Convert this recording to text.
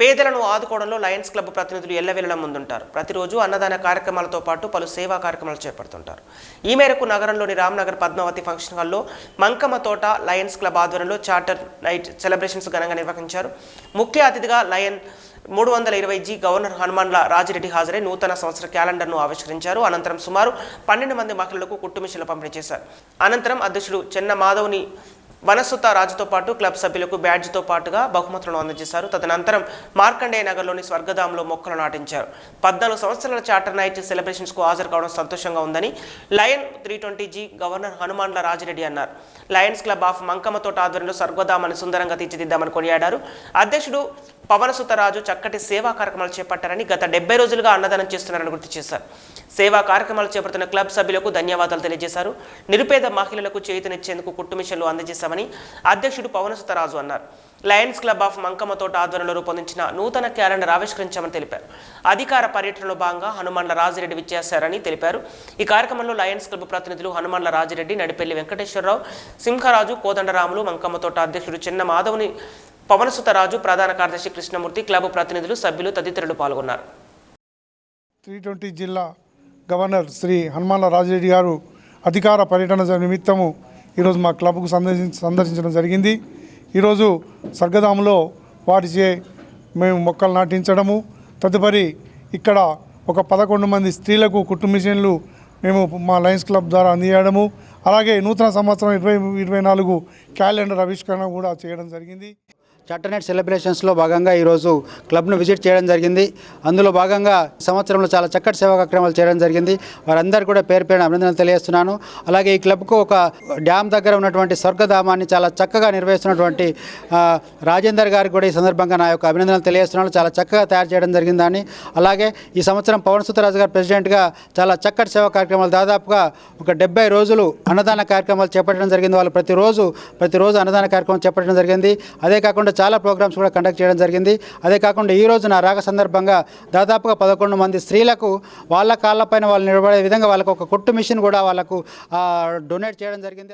పేదలను ఆదుకోవడంలో Lions club ప్రతినిధులు ఎల్లవెల్లలా ముందుంటారు. ప్రతిరోజు అన్నదాన కార్యక్రమాలతో పాటు పలు సేవా కార్యక్రమాలు చేపడుతుంటారు. ఈ మేరకు నగరంలోని రామ్నగర్ పద్మావతి ఫంక్షన్ హాల్లో మంకమ్మ తోట లయన్స్ క్లబ్ ఆధ్వర్యంలో చార్టర్ నైట్ సెలబ్రేషన్స్ ఘనంగా నిర్వహించారు. ముఖ్య అతిథిగా లయన్ మూడు వందల ఇరవై జీ గవర్నర్ హనుమాన్ల రాజిరెడ్డి హాజరై నూతన సంవత్సర క్యాలెండర్ను ఆవిష్కరించారు. అనంతరం సుమారు పన్నెండు మంది మహిళలకు కుట్టుమిషన్లు పంపిణీ చేశారు. అనంతరం అధ్యక్షుడు చెన్న మాధవ్ని వనసుత రాజుతో పాటు క్లబ్ సభ్యులకు బ్యాడ్జ్తో పాటుగా బహుమతులను అందజేశారు. తదనంతరం మార్కండేయ నగర్లోని స్వర్గధాంలో మొక్కలు నాటించారు. పద్నాలుగు సంవత్సరాల చార్టర్ నైట్ సెలబ్రేషన్స్కు హాజరు కావడం సంతోషంగా ఉందని lion three twenty G governor Hanumanla Rajireddy అన్నారు. లయన్స్ క్లబ్ ఆఫ్ మంకమ్మతోట ఆధ్వర్యంలో స్వర్గధామాన్ని సుందరంగా తీర్చిదిద్దామని కొనియాడారు. అధ్యక్షుడు పవనసుతరాజు చక్కటి సేవా కార్యక్రమాలు చేపట్టారని గత డెబ్బై రోజులుగా అన్నదానం చేస్తున్నారని గుర్తు చేశారు. సేవా కార్యక్రమాలు చేపడుతున్న క్లబ్ సభ్యులకు ధన్యవాదాలు తెలియజేశారు. నిరుపేద మహిళలకు చేతినిచ్చేందుకు కుట్టుమిషన్లు అందజేశామని అధ్యక్షుడు పవనసుతరాజు అన్నారు. లయన్స్ క్లబ్ ఆఫ్ మంకమ్మతోట ఆధ్వర్యంలో రూపొందించిన నూతన క్యాలెండర్ ఆవిష్కరించామని తెలిపారు. అధికార పర్యటనలో భాగంగా హనుమాన్ల రాజిరెడ్డి విచ్చేశారని తెలిపారు. ఈ కార్యక్రమంలో లయన్స్ క్లబ్ ప్రతినిధులు హనుమాన్ల రాజిరెడ్డి నడిపెల్లి వెంకటేశ్వరరావు సింహరాజు కోదండరాములు మంకమ్మతోట అధ్యక్షుడు చిన్న మాధవుని పవనసుతరాజు ప్రధాన కార్యదర్శి కృష్ణమూర్తి క్లబ్ ప్రతినిధులు సభ్యులు తదితరులు పాల్గొన్నారు. త్రీ ట్వంటీ జిల్లా గవర్నర్ శ్రీ హనుమాన్ల రాజరెడ్డి గారు అధికార పర్యటన నిమిత్తము ఈరోజు మా క్లబ్కు సందర్శించ సందర్శించడం జరిగింది. ఈరోజు స్వర్గధామంలో వాటిచే మేము మొక్కలు నాటించడము తదుపరి ఇక్కడ ఒక పదకొండు మంది స్త్రీలకు కుటుంబిషన్లు మేము మా లయన్స్ క్లబ్ ద్వారా అందజేయడము అలాగే నూతన సంవత్సరం ఇరవై ఇరవై నాలుగు క్యాలెండర్ ఆవిష్కరణ కూడా చేయడం జరిగింది. చార్టర్ సెలబ్రేషన్స్లో భాగంగా ఈరోజు క్లబ్ను విజిట్ చేయడం జరిగింది. అందులో భాగంగా సంవత్సరంలో చాలా చక్కటి సేవా కార్యక్రమాలు చేయడం జరిగింది. వారందరూ కూడా పేరు పేరున అభినందనలు తెలియజేస్తున్నాను. అలాగే ఈ క్లబ్కు ఒక డ్యామ్ దగ్గర ఉన్నటువంటి స్వర్గధామాన్ని చాలా చక్కగా నిర్వహిస్తున్నటువంటి రాజేందర్ గారికి కూడా ఈ సందర్భంగా నా యొక్క అభినందనలు తెలియజేస్తున్నాను. చాలా చక్కగా తయారు చేయడం జరిగిందని అలాగే ఈ సంవత్సరం పవన్ సుతరాజు గారు ప్రెసిడెంట్గా చాలా చక్కటి సేవా కార్యక్రమాలు దాదాపుగా ఒక డెబ్బై రోజులు అన్నదాన కార్యక్రమాలు చేపట్టడం జరిగింది. వాళ్ళు ప్రతిరోజు ప్రతిరోజు అన్నదాన కార్యక్రమం చేపట్టడం జరిగింది. అదే కాకుండా చాలా ప్రోగ్రామ్స్ కూడా కండక్ట్ చేయడం జరిగింది. అదే కాకుండా ఈ రోజున రాగ రాక సందర్భంగా దాదాపుగా పదకొండు మంది స్త్రీలకు వాళ్ళ కాళ్ళపైన వాళ్ళు నిలబడే విధంగా వాళ్ళకు ఒక కుట్టు మిషన్ కూడా వాళ్ళకు డొనేట్ చేయడం జరిగింది.